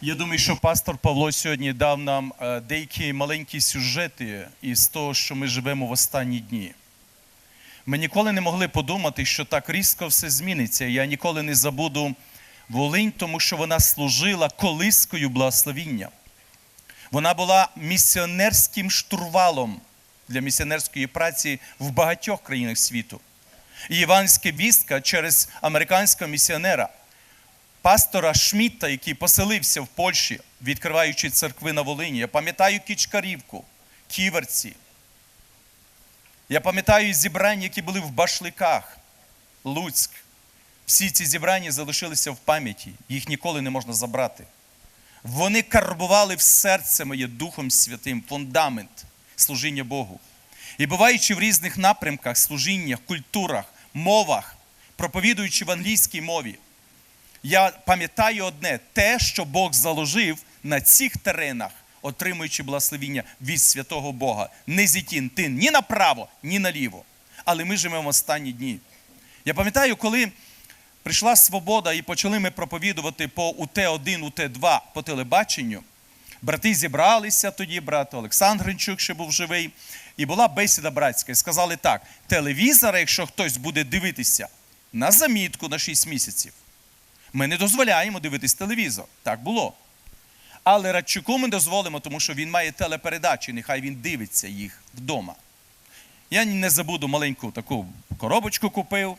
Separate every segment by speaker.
Speaker 1: Я думаю, що пастор Павло сьогодні дав нам е, деякі маленькі сюжети із того, що ми живемо в останні дні. Ми ніколи не могли подумати, що так різко все зміниться. Я ніколи не забуду Волинь, тому що вона служила колискою благословіння. Вона була місіонерським штурвалом для місіонерської праці в багатьох країнах світу. І євангельська вістка через американського місіонера пастора Шмітта, який поселився в Польщі, відкриваючи церкви на Волині. Я пам'ятаю Кічкарівку, Ківерці. Я пам'ятаю зібрання, які були в Башликах, Луцьк. Всі ці зібрання залишилися в пам'яті, їх ніколи не можна забрати. Вони карбували в серце моє Духом Святим фундамент служіння Богу. І буваючи в різних напрямках, служіннях, культурах, мовах, проповідуючи в англійській мові, я пам'ятаю одне: те, що Бог заложив на цих теренах, отримуючи благословіння від святого Бога, не зітін тин ні направо, ні наліво. Але ми живемо останні дні. Я пам'ятаю, коли прийшла свобода і почали ми проповідувати по УТ-1, УТ-2 по телебаченню. Брати зібралися тоді, брат Олександр Гринчук ще був живий, і була бесіда братська. І сказали так: телевізор, якщо хтось буде дивитися, на замітку на 6 місяців. Ми не дозволяємо дивитись телевізор. Так було. Але Радчуку ми дозволимо, тому що він має телепередачі, нехай він дивиться їх вдома. Я не забуду маленьку таку коробочку купив,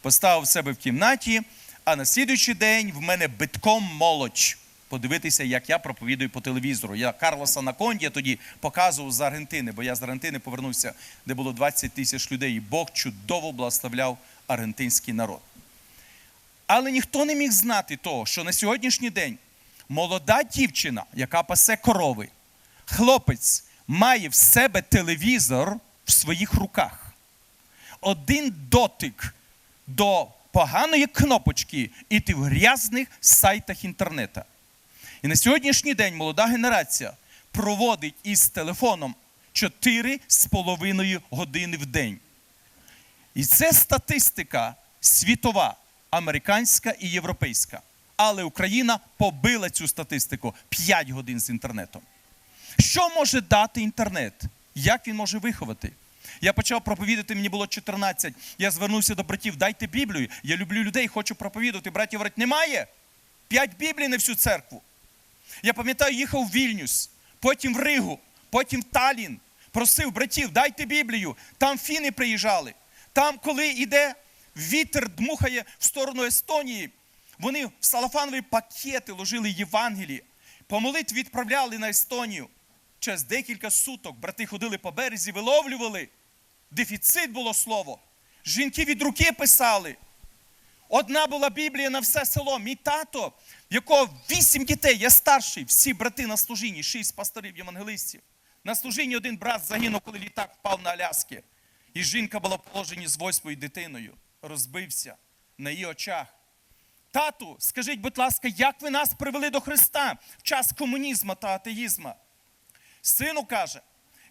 Speaker 1: поставив себе в кімнаті, а на слідуючий день в мене битком молодь. Подивитися, як я проповідую по телевізору. Я Карлоса Накондія тоді показував з Аргентини, бо я з Аргентини повернувся, де було 20 тисяч людей, і Бог чудово благословляв аргентинський народ. Але ніхто не міг знати того, що на сьогоднішній день молода дівчина, яка пасе корови, хлопець має в себе телевізор в своїх руках. Один дотик до поганої кнопочки, і ти в грязних сайтах інтернету. І на сьогоднішній день молода генерація проводить із телефоном 4,5 години в день. І це статистика світова, американська і європейська. Але Україна побила цю статистику 5 годин з інтернетом. Що може дати інтернет? Як він може виховати? Я почав проповідати, мені було 14. Я звернувся до братів, дайте Біблію. Я люблю людей, хочу проповідувати. Браті говорять, немає. П'ять Біблій на всю церкву. Я пам'ятаю, їхав в Вільнюс, потім в Ригу, потім в Талін. Просив братів, дайте Біблію. Там фіни приїжджали. Там, коли йде вітер, дмухає в сторону Естонії, вони в салафанові пакети ложили Євангелії, по молитві відправляли на Естонію. Через декілька суток брати ходили по березі, виловлювали. Дефіцит було слово. Жінки від руки писали. Одна була Біблія на все село. Мій тато, в якого вісім дітей, я старший, всі брати на служінні, шість пасторів євангелистів. На служінні один брат загинув, коли літак впав на Аляски. І жінка була в положенні з восьмою дитиною. Розбився на її очах. Тату, скажіть, будь ласка, як ви нас привели до Христа в час комунізму та атеїзму? Сину каже,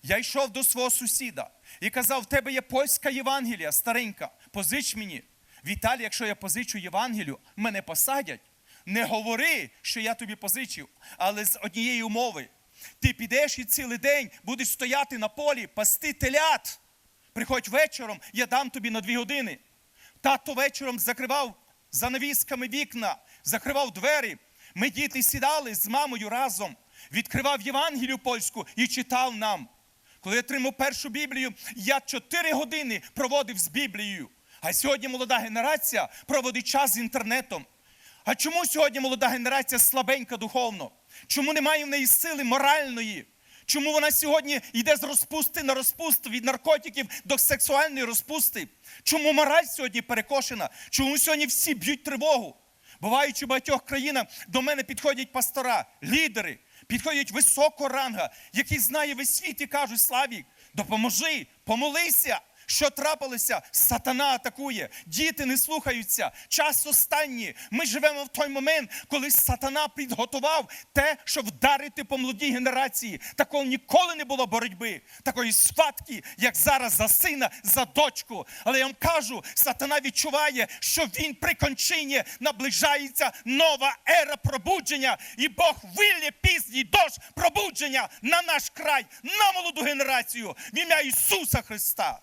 Speaker 1: я йшов до свого сусіда і казав, в тебе є польська Євангелія, старенька, позич мені. Віталій, якщо я позичу Євангелію, мене посадять. Не говори, що я тобі позичив, але з однієї умови. Ти підеш і цілий день будеш стояти на полі, пасти телят. Приходь вечором, я дам тобі на дві години. Тато вечором закривав занавісками вікна, закривав двері. Ми діти сідали з мамою разом, відкривав Євангелію польську і читав нам. Коли я отримав першу Біблію, я чотири години проводив з Біблією. А сьогодні молода генерація проводить час з інтернетом. А чому сьогодні молода генерація слабенька духовно? Чому немає в неї сили моральної? Чому вона сьогодні йде з розпусти на розпусту від наркотиків до сексуальної розпусти? Чому мораль сьогодні перекошена? Чому сьогодні всі б'ють тривогу? Буваючи в багатьох країнах, до мене підходять пастора, лідери, підходять високого ранга, які знає весь світ і кажуть: Славік, допоможи, помолися, Що трапилося? Сатана атакує, діти не слухаються. Час останній. Ми живемо в той момент, коли сатана підготував те, щоб вдарити по молодій генерації. Такого ніколи не було боротьби, такої схватки, як зараз за сина, за дочку. Але я вам кажу, сатана відчуває, що він при кончині наближається нова ера пробудження, і Бог вилє пізній дощ пробудження на наш край, на молоду генерацію в ім'я Ісуса Христа.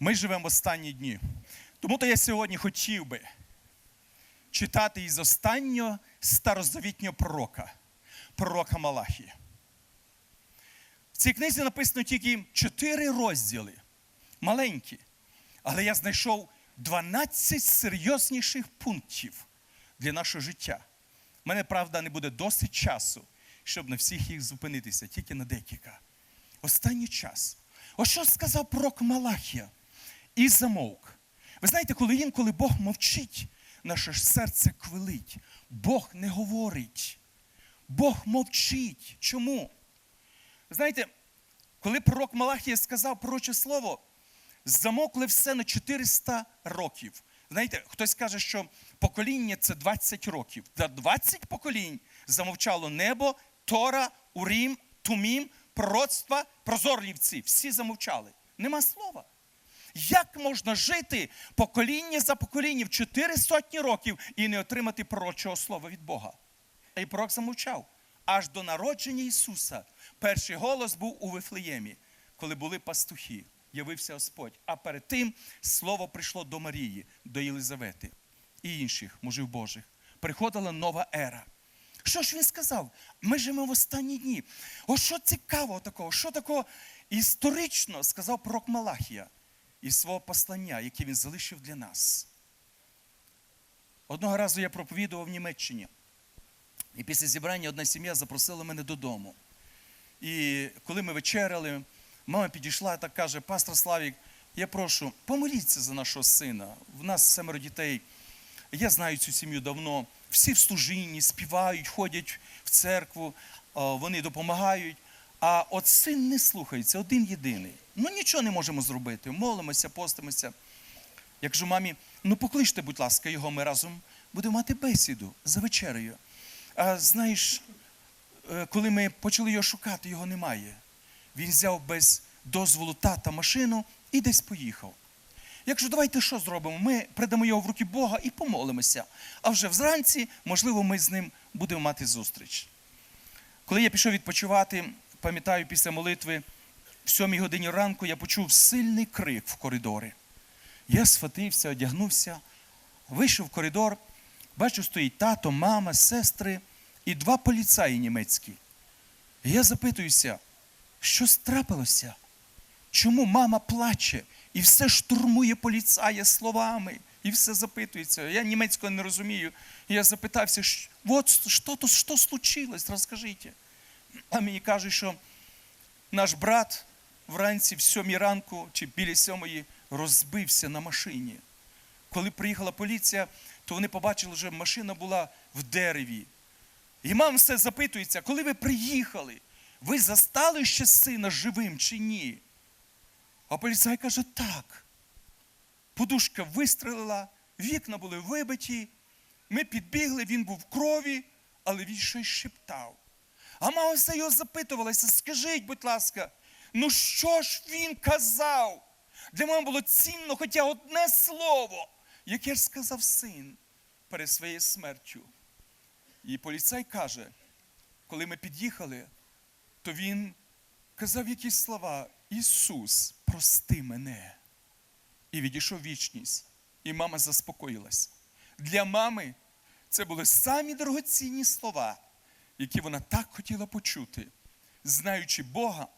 Speaker 1: Ми живемо останні дні. Тому то я сьогодні хотів би читати із останнього старозавітнього пророка, пророка Малахії. В цій книзі написано тільки чотири розділи, маленькі, але я знайшов 12 серйозніших пунктів для нашого життя. У мене, правда, не буде досить часу, щоб на всіх їх зупинитися, тільки на декілька. Останній час. Ось що сказав пророк Малахія і замовк. Ви знаєте, коли інколи Бог мовчить, наше серце квилить. Бог не говорить. Бог мовчить. Чому? Знаєте, коли пророк Малахія сказав пророче слово, замокли все на 400 років. Знаєте, хтось каже, що покоління це 20 років. За 20 поколінь замовчало небо, Тора, Урім, Тумім, пророцтва, прозорлівці. Всі замовчали. Нема слова. Як можна жити покоління за поколінням 4 сотні років і не отримати пророчого слова від Бога? І пророк замовчав. Аж до народження Ісуса перший голос був у Вифлеємі, коли були пастухи, явився Господь. А перед тим слово прийшло до Марії, до Єлизавети і інших мужів Божих. Приходила нова ера. Що ж він сказав? Ми живемо в останні дні. О, що цікавого такого, що такого історично сказав пророк Малахія із свого послання, яке він залишив для нас. Одного разу я проповідував в Німеччині. І після зібрання одна сім'я запросила мене додому. І коли ми вечеряли, мама підійшла і так каже: Пастор Славік, я прошу, помоліться за нашого сина. В нас семеро дітей. Я знаю цю сім'ю давно. Всі в служінні, співають, ходять в церкву, вони допомагають. А от син не слухається, один єдиний. Ну нічого не можемо зробити. Молимося, постимося. Я кажу, мамі, ну покличте, будь ласка, його, ми разом будемо мати бесіду за вечерею. А знаєш, е, коли ми почали його шукати, його немає. Він взяв без дозволу тата машину і десь поїхав. Я кажу, давайте що зробимо? Ми придамо його в руки Бога і помолимося. А вже вранці, можливо, ми з ним будемо мати зустріч. Коли я пішов відпочивати, пам'ятаю, після молитви, в сьомій годині ранку я почув сильний крик в коридорі. Я схватився, одягнувся, вийшов в коридор, бачу, стоїть тато, мама, сестри і два поліцаї німецькі. І я запитуюся, що страпилося? Чому мама плаче і все штурмує поліцая словами, і все запитується. Я німецького не розумію. Я запитався, от що, то, що случилось, розкажіть. А мені кажуть, що наш брат вранці в сьомій ранку чи біля сьомої розбився на машині. Коли приїхала поліція, то вони побачили, що машина була в дереві. І мама все запитується, коли ви приїхали, ви застали ще сина живим чи ні? А поліцай каже, так. Подушка вистрелила, вікна були вибиті. Ми підбігли, він був в крові, але він щось шептав. А мама все його запитувалася, скажіть, будь ласка, ну що ж він казав? Для мами було цінно хоча одне слово, яке ж сказав син перед своєю смертю. І поліцай каже, коли ми під'їхали, то він казав якісь слова: Ісус, прости мене. І відійшов вічність. І мама заспокоїлась. Для мами це були самі дорогоцінні слова, які вона так хотіла почути. Знаючи Бога,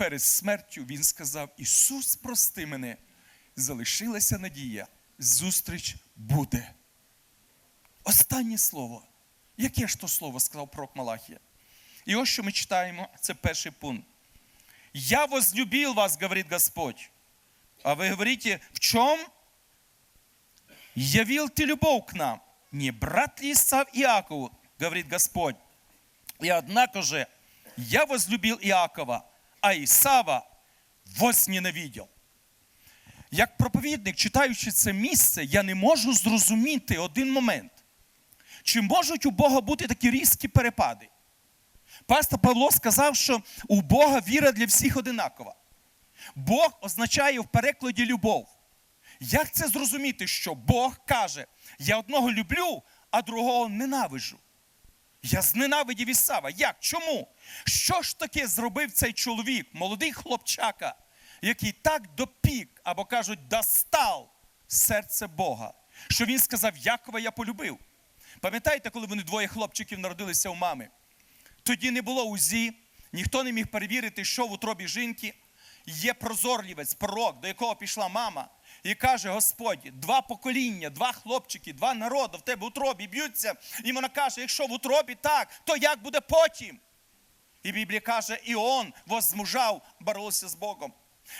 Speaker 1: перед смертю Він сказав: Ісус, прости мене. Залишилася надія. Зустріч буде. Останнє слово. Яке ж то слово сказав пророк Малахія? І ось що ми читаємо, це перший пункт. Я возлюбил вас, говорит Господь. А вы говорите, в чем? Явил ты любовь к нам. Не брат ли Исав Иакову, говорит Господь. И однако же я возлюбил Иакова, а Исава возненавидел. як проповідник, читаючи це місце, я не можу зрозуміти один момент. Чи можуть у Бога бути такі різкі перепади? Пастор Павло сказав, що у Бога віра для всіх одинакова. Бог означає в перекладі любов. Як це зрозуміти, що Бог каже, я одного люблю, а другого ненавиджу? Я зненавидів Ісава. Як? Чому? Що ж таке зробив цей чоловік, молодий хлопчака, який так допік, або кажуть, достав серце Бога, що він сказав, Якова я полюбив. Пам'ятаєте, коли вони двоє хлопчиків народилися у мами? Тоді не було УЗІ, ніхто не міг перевірити, що в утробі жінки. Є прозорлівець, пророк, до якого пішла мама, і каже: Господь, два покоління, два хлопчики, два народи в тебе в утробі б'ються. І вона каже: якщо в утробі так, то як буде потім? І Біблія каже, Іон возмужав, боровся з Богом.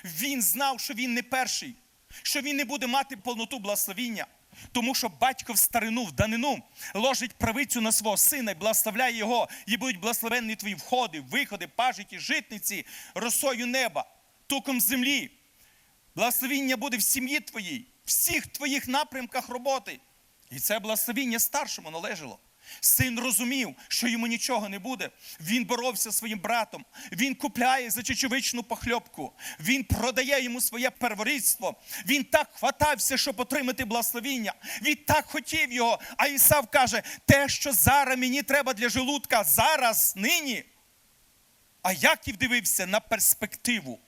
Speaker 1: Він знав, що він не перший, що він не буде мати повноту благословіння. Тому що батько в старину, в данину ложить правицю на свого сина і благословляє його, і будуть благословенні твої входи, виходи, пажиті, житниці, росою неба, туком землі. Благословіння буде в сім'ї твоїй, всіх твоїх напрямках роботи. І це благословіння старшому належало. Син розумів, що йому нічого не буде. Він боровся зі своїм братом. Він купляє за чечевичну похльопку. Він продає йому своє перворідство. Він так хватався, щоб отримати благословіння. Він так хотів його. А Ісав каже: те, що зараз мені треба для желудка, зараз, нині. А Яків дивився на перспективу.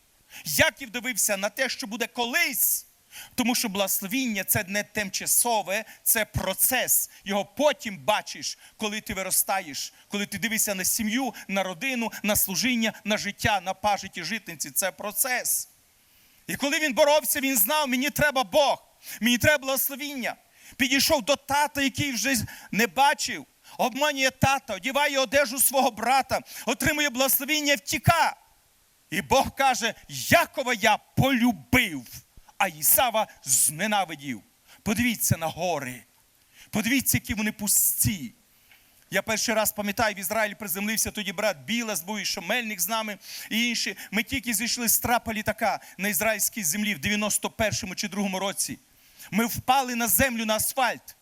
Speaker 1: Яків дивився на те, що буде колись. Тому що благословіння це не тимчасове, це процес. Його потім бачиш, коли ти виростаєш, коли ти дивишся на сім'ю, на родину, на служіння, на життя, на пажиті житниці. Це процес. І коли він боровся, він знав, мені треба Бог, мені треба благословіння. Підійшов до тата, який вже не бачив, обманює тата, одіває одежу свого брата, отримує благословіння, втіка. І Бог каже: Якова я полюбив, а Ісава зненавидів. Подивіться на гори. Подивіться, які вони пусті. Я перший раз пам'ятаю, в Ізраїлі приземлився тоді брат Білас, був і Шомельник з нами і інші. Ми тільки зійшли з трапа літака на ізраїльській землі в 91-му чи 2-му році. Ми впали на землю на асфальт.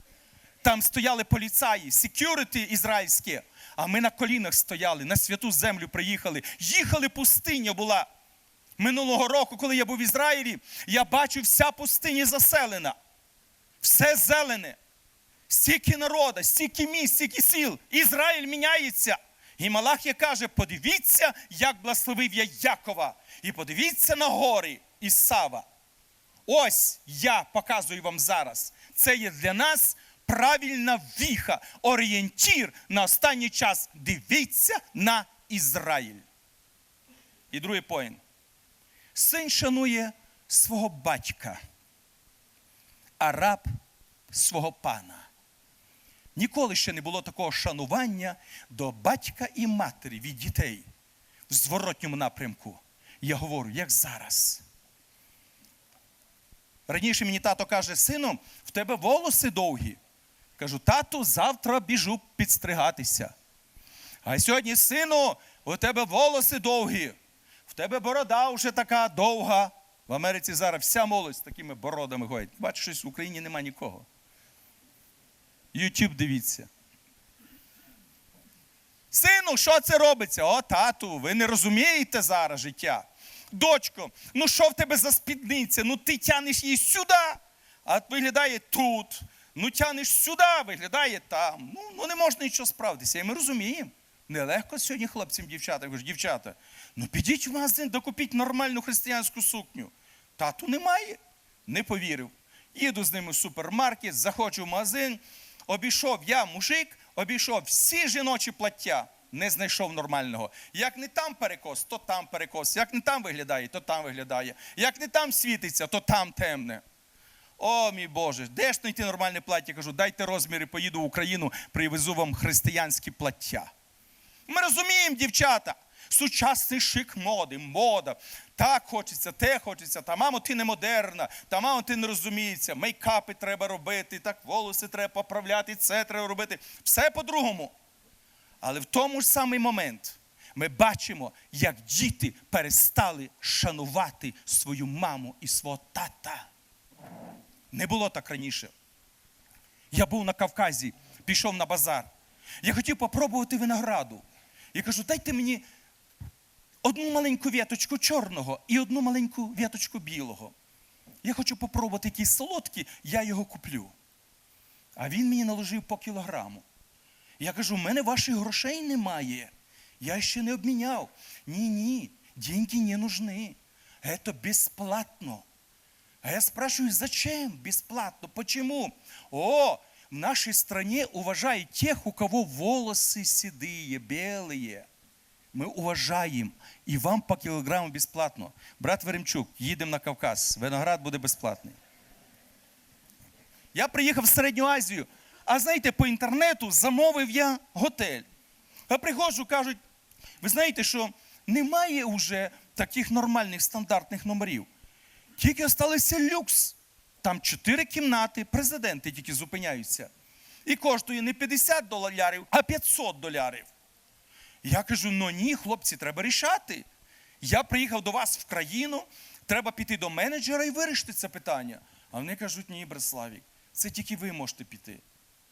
Speaker 1: Там стояли поліцаї, секюрити ізраїльські, а ми на колінах стояли, на святу землю приїхали. Їхали, пустиня була. Минулого року, коли я був в Ізраїлі, я бачив, вся пустиня заселена. Все зелене. Стільки народа, стільки місць, стільки сіл. Ізраїль міняється. І Малахія каже: подивіться, як благословив я Якова. І подивіться на гори Ісава. Ось я показую вам зараз. Це є для нас правильна віха, орієнтір на останній час. Дивіться на Ізраїль. І другий поінт. Син шанує свого батька, а раб свого пана. Ніколи ще не було такого шанування до батька і матері від дітей в зворотньому напрямку. Я говорю, як зараз. Раніше мені тато каже, сину, в тебе волоси довгі. Кажу, тату, завтра біжу підстригатися. А сьогодні, сину, у тебе волоси довгі, в тебе борода вже така довга. В Америці зараз вся молодь з такими бородами ходить. Бачиш, щось в Україні нема нікого. Ютуб дивіться. Сину, що це робиться? О, тату, ви не розумієте зараз життя. Дочко, ну що в тебе за спідниця? Ну ти тянеш її сюди, а виглядає тут. Ну тянеш сюди, виглядає там. Ну, ну не можна нічого справитися. І ми розуміємо. Нелегко сьогодні хлопцям, дівчатам. Кажу, дівчата, ну підіть в магазин, докупіть нормальну християнську сукню. Тату немає. Не повірив. Їду з ними в супермаркет, заходжу в магазин, обійшов я мужик, обійшов всі жіночі плаття, не знайшов нормального. Як не там перекос, то там перекос. Як не там виглядає, то там виглядає. Як не там світиться, то там темне. О, мій Боже, де ж знайти нормальне плаття? Кажу, дайте розміри, поїду в Україну, привезу вам християнські плаття. Ми розуміємо, дівчата, сучасний шик моди, мода. Так хочеться, те хочеться. Та мамо, ти не модерна, та мамо, ти не розумієшся. Мейкапи треба робити, так волоси треба поправляти, це треба робити. Все по-другому. Але в тому ж самий момент ми бачимо, як діти перестали шанувати свою маму і свого тата. Не було так раніше. Я був на Кавказі, пішов на базар. Я хотів попробувати винограду. Я кажу, дайте мені одну маленьку віточку чорного і одну маленьку віточку білого. Я хочу попробувати якісь солодкі, я його куплю. А він мені наложив по кілограму. Я кажу, у мене ваших грошей немає. Я ще не обміняв. Ні, ні, деньги не нужны. Это бесплатно. А я спрашиваю, зачем бесплатно? Почему? О, в нашей стране уважают тех, у кого волосы седые, белые. Ми уважаємо. І вам по кілограму безплатно. Брат Веремчук, їдемо на Кавказ. Виноград буде безплатний. Я приїхав в Середню Азію, а знаєте, по інтернету замовив я готель. А приходжу, кажуть, ви знаєте, що немає вже таких нормальних стандартних номерів. Тільки залишився люкс. Там чотири кімнати, президенти тільки зупиняються. І коштує не 50 доларів, а 500 доларів. Я кажу: ну ні, хлопці, треба рішати. Я приїхав до вас в країну, треба піти до менеджера і вирішити це питання. А вони кажуть, ні, Бреславік, це тільки ви можете піти.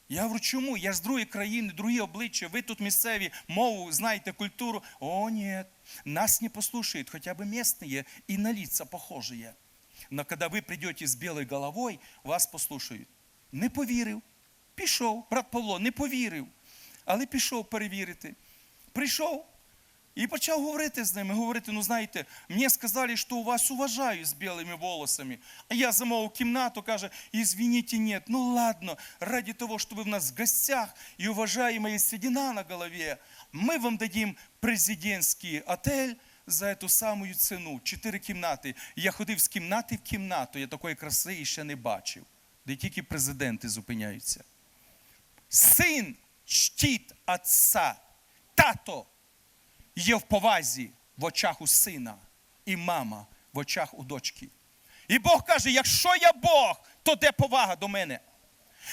Speaker 1: Я говорю, чому? Я з другої країни, другі обличчя, ви тут місцеві, мову, знаєте, культуру. О, ні, нас не послушают, хотя бы местные и на лица похожие. Но когда ви прийдете з білою головою, вас послушають. Не повірив. Пішов, брат Павло, не повірив. Але пішов перевірити. Прийшов і почав говорити з ними. Говорити, ну знаєте, мені сказали, що у вас уважають з білими волосами. А я замовив кімнату, каже, извините, нет, ну ладно, ради того, что вы в нас в гостях и уважаемая седина на голове, мы вам дадим президентский отель за эту самую ціну. Чотири кімнати. Я ходив з кімнати в кімнату, я такої краси ще не бачив, де тільки президенти зупиняються. Син чтить отца, тато є в повазі в очах у сина, і мама в очах у дочки. І Бог каже: якщо я Бог, то де повага до мене?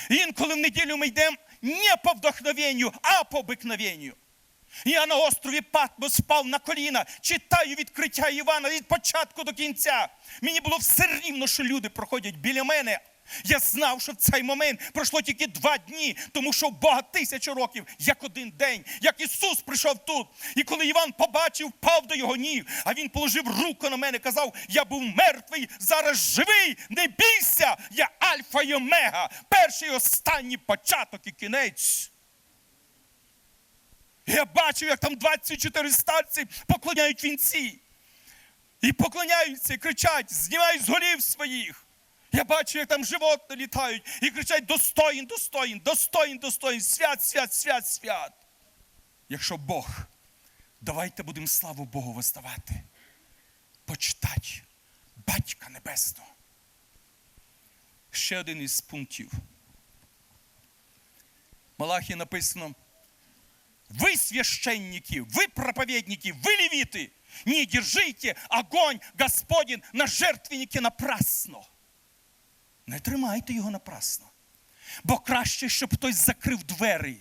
Speaker 1: І Інколи в неділю ми йдемо не по вдохновенню, а по обикновенню. Я на острові Патмос спав на коліна, читаю відкриття Івана від початку до кінця. Мені було все рівно, що люди проходять біля мене. Я знав, що в цей момент пройшло тільки два дні, тому що в Бога тисячу років, як один день, як Ісус прийшов тут. І коли Іван побачив, впав до його ніг, а він положив руку на мене, казав: Я був мертвий, зараз живий, не бійся, я Альфа і Омега, перший і останній початок і кінець. Я бачив, як там 24 старці поклоняють вінці. І поклоняються, і кричать, знімають з голів своїх. Я бачу, як там животні літають і кричать: достоїн, достоїн, достоїн, достоїн, свят, свят, свят, свят. Якщо Бог, давайте будемо славу Богу виставати, почитати Батька Небесного. Ще один із пунктів. Малахі написано Вы священники, вы проповедники, вы левиты, не держите огонь Господень на жертвеннике напрасно. Не тримайте його напрасно. Бо краще, щоб хтось закрив двері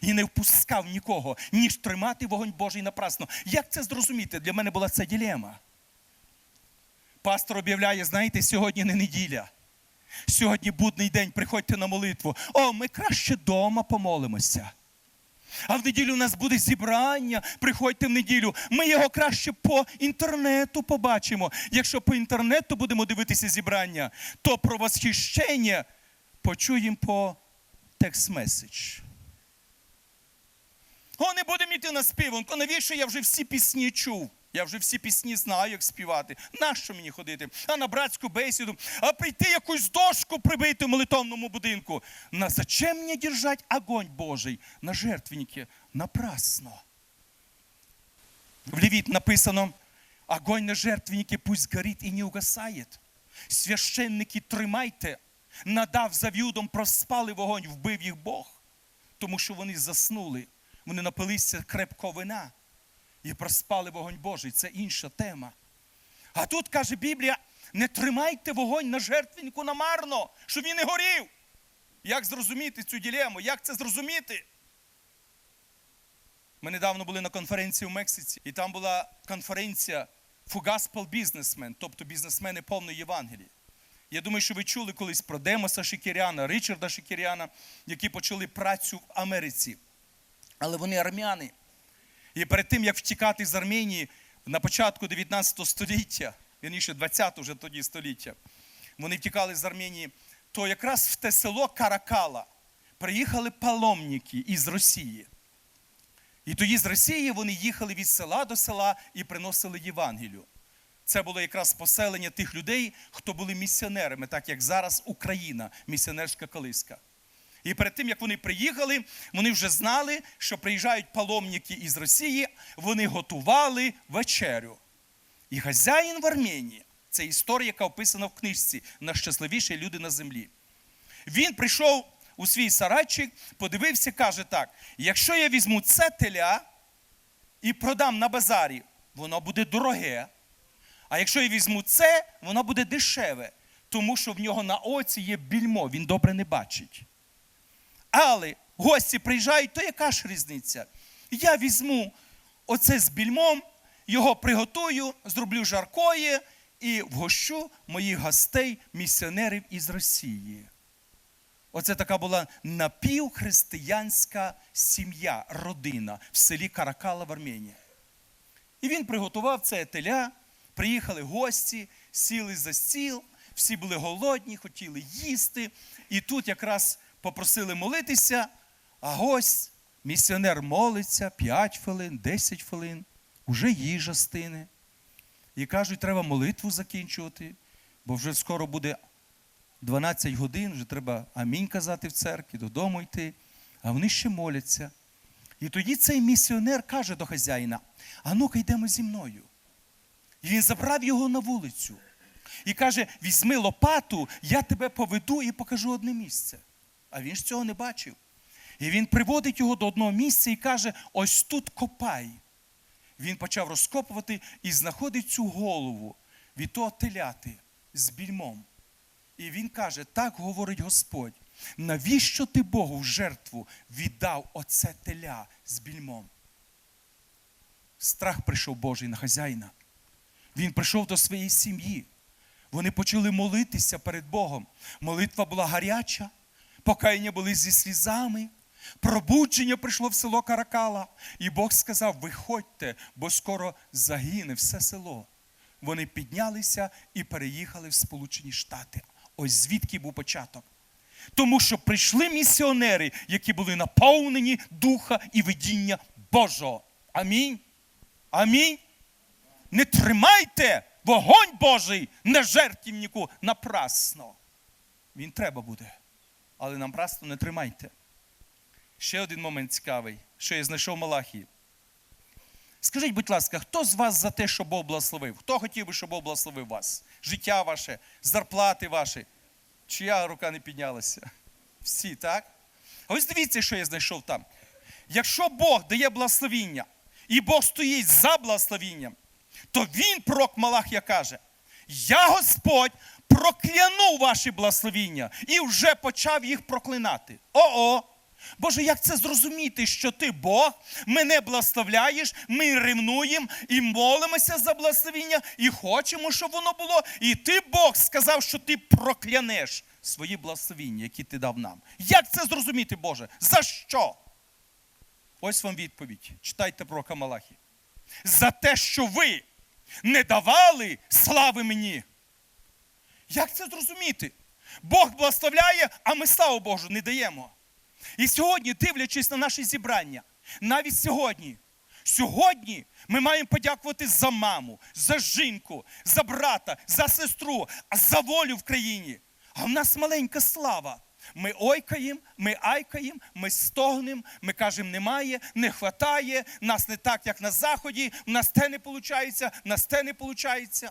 Speaker 1: і не впускав нікого, ніж тримати вогонь Божий напрасно. Як це зрозуміти? Для мене була це ділема. Пастор об'являє, знаєте, сьогодні не неділя. Сьогодні будний день, приходьте на молитву. О, ми краще дома помолимося. А в неділю у нас буде зібрання. Приходьте в неділю. Ми його краще по інтернету побачимо. Якщо по інтернету будемо дивитися зібрання, то про восхищення почуємо по текст-меседж. О, не будемо йти на співанку. Навіщо я вже всі пісні чув? Я вже всі пісні знаю, як співати. Нащо мені ходити? А на братську бесіду, а прийти якусь дошку прибити в молитовному будинку. На зачем мені держать огонь Божий на жертвеннике? Напрасно. В Левит написано, огонь на жертвеннике пусть горит и не угасает. Священники тримайте, надав зав'юдом, проспали вогонь, вбив їх Бог. Тому що вони заснули, вони напилися крепко вина і проспали вогонь Божий. Це інша тема. А тут каже Біблія: не тримайте вогонь на жертвеннику намарно, щоб він не горів. Як зрозуміти цю ділему? Як це зрозуміти? Ми недавно були на конференції в Мексиці, і там була конференція Фугаспол бізнесмен, тобто бізнесмени повної Євангелії. Я думаю, що ви чули колись про Демоса Шикіряна, Ричарда Шикіряна, які почали працю в Америці. Але вони армяни. І перед тим, як втікати з Арменії на початку 19 століття, вірніше 20 вже тоді століття, вони втікали з Арменії, то якраз в те село Каракала приїхали паломники із Росії. І тоді з Росії вони їхали від села до села і приносили Євангелію. Це було якраз поселення тих людей, хто були місіонерами, так як зараз Україна, місіонерська колиска. І перед тим, як вони приїхали, вони вже знали, що приїжджають паломники із Росії, вони готували вечерю. І хазяїн в Арменії, це історія, яка описана в книжці Найщасливіші люди на землі. Він прийшов у свій сарайчик, подивився, каже так: якщо я візьму це теля і продам на базарі, воно буде дороге. А якщо я візьму це, воно буде дешеве, тому що в нього на оці є більмо, він добре не бачить. Але гості приїжджають, то яка ж різниця? Я візьму оце з більмом, його приготую, зроблю жаркої і вгощу моїх гостей, місіонерів із Росії. Оце така була напівхристиянська сім'я, родина в селі Каракала в Арменії. І він приготував це теля, приїхали гості, сіли за стіл, всі були голодні, хотіли їсти. І тут якраз попросили молитися, а гость, місіонер молиться 5 хвилин, 10 хвилин, уже їжа стине. І кажуть, треба молитву закінчувати, бо вже скоро буде 12 годин, вже треба амінь казати в церкві, додому йти. А вони ще моляться. І тоді цей місіонер каже до хазяїна: а ну-ка йдемо зі мною. І він забрав його на вулицю і каже: візьми лопату, я тебе поведу і покажу одне місце. А він ж цього не бачив. І він приводить його до одного місця і каже: ось тут копай. Він почав розкопувати і знаходить цю голову від того теляти з більмом. І він каже: так говорить Господь, навіщо ти Богу в жертву віддав оце теля з більмом? Страх прийшов Божий на хазяїна. Він прийшов до своєї сім'ї. Вони почали молитися перед Богом. Молитва була гаряча, покаяння були зі слізами. Пробудження прийшло в село Каракала. І Бог сказав: виходьте, бо скоро загине все село. Вони піднялися і переїхали в Сполучені Штати. Ось звідки був початок. Тому що прийшли місіонери, які були наповнені духа і видіння Божого. Амінь. Амінь. Не тримайте вогонь Божий на жертвівнику напрасно. Він треба буде. Але напрасно не тримайте. Ще один момент цікавий, що я знайшов Малахії. Скажіть, будь ласка, хто з вас за те, щоб Бог благословив? Хто хотів би, щоб Бог благословив вас? Життя ваше, зарплати ваші? Чия рука не піднялася? Всі, так? Ось дивіться, що я знайшов там. Якщо Бог дає благословіння, і Бог стоїть за благословінням, то він, пророк Малахія, каже: Я Господь прокляну ваші благословіння і вже почав їх проклинати. О-о! Боже, як це зрозуміти, що ти Бог, мене благословляєш, ми ревнуємо і молимося за благословіння, і хочемо, щоб воно було. І ти, Бог, сказав, що ти проклянеш свої благословіння, які ти дав нам. Як це зрозуміти, Боже? За що? Ось вам відповідь. Читайте пророка Малахі. За те, що ви не давали слави мені. Як це зрозуміти? Бог благословляє, а ми славу Божу не даємо. І сьогодні, дивлячись на наші зібрання, навіть сьогодні, сьогодні ми маємо подякувати за маму, за жінку, за брата, за сестру, за волю в країні. А в нас маленька слава. Ми ойкаємо, ми айкаємо, ми стогнемо, ми кажемо, немає, не хватає, нас не так, як на Заході, в нас те не виходить, в нас те не виходить.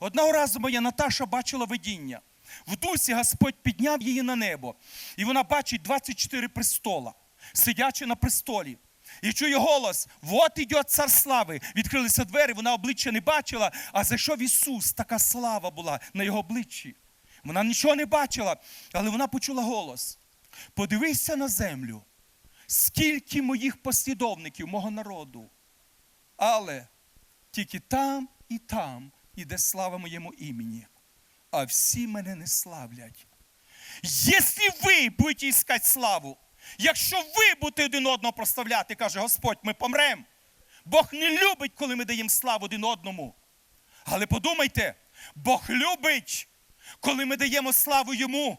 Speaker 1: Одного разу моя Наташа бачила видіння. В дусі Господь підняв її на небо, і вона бачить 24 престола, сидячи на престолі. І чує голос: от іде цар слави. Відкрилися двері, вона обличчя не бачила, а зайшов Ісус, така слава була на його обличчі. Вона нічого не бачила, але вона почула голос. Подивися на землю, скільки моїх послідовників, мого народу. Але тільки там і там іде слава моєму імені, а всі мене не славлять. Якщо ви будете іскати славу, якщо ви будете один одного проставляти, каже Господь, ми помремо. Бог не любить, коли ми даємо славу один одному. Але подумайте, Бог любить, коли ми даємо славу йому.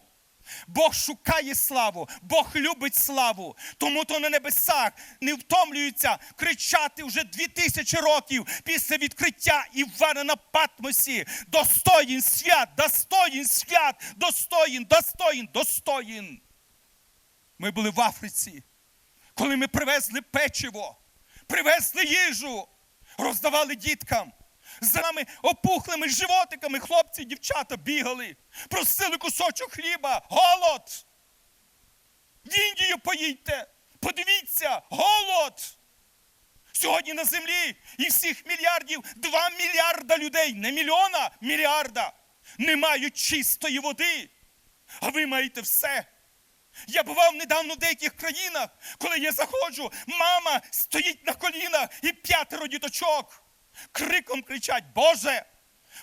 Speaker 1: Бог шукає славу, Бог любить славу. Тому то на небесах не втомлюються кричати вже дві тисячі років після відкриття Івана на Патмосі. Достоїн свят, достоїн свят, достоїн, достоїн, достоїн. Ми були в Африці, коли ми привезли печиво, привезли їжу, роздавали діткам. За нами опухлими животиками хлопці і дівчата бігали, просили кусочок хліба, голод. В Індію поїдьте, подивіться, голод. Сьогодні на землі і всіх мільярдів, два мільярда людей, не мільйона, мільярда, не мають чистої води. А ви маєте все. Я бував недавно в деяких країнах, коли я заходжу, мама стоїть на колінах і п'ятеро діточок. Криком кричать: Боже,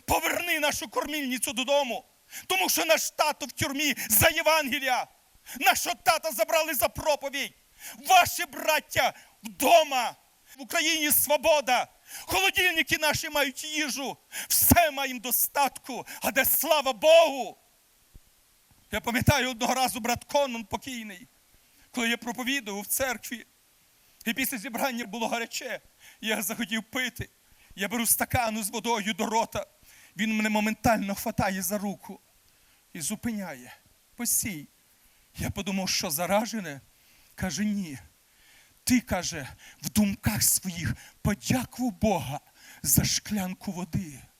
Speaker 1: поверни нашу кормільницю додому. Тому що наш тато в тюрмі за Євангелія. Нашого тата забрали за проповідь. Ваші браття вдома. В Україні свобода. Холодильники наші мають їжу. Все маємо достатку. А де слава Богу? Я пам'ятаю одного разу брат Конон покійний, коли я проповідував в церкві. І після зібрання було гаряче. Я захотів пити. Я беру стакану з водою до рота. Він мене моментально хватає за руку і зупиняє. Посій. Я подумав, що заражене. Каже, ні. Ти, каже, в думках своїх подякував Бога за шклянку води.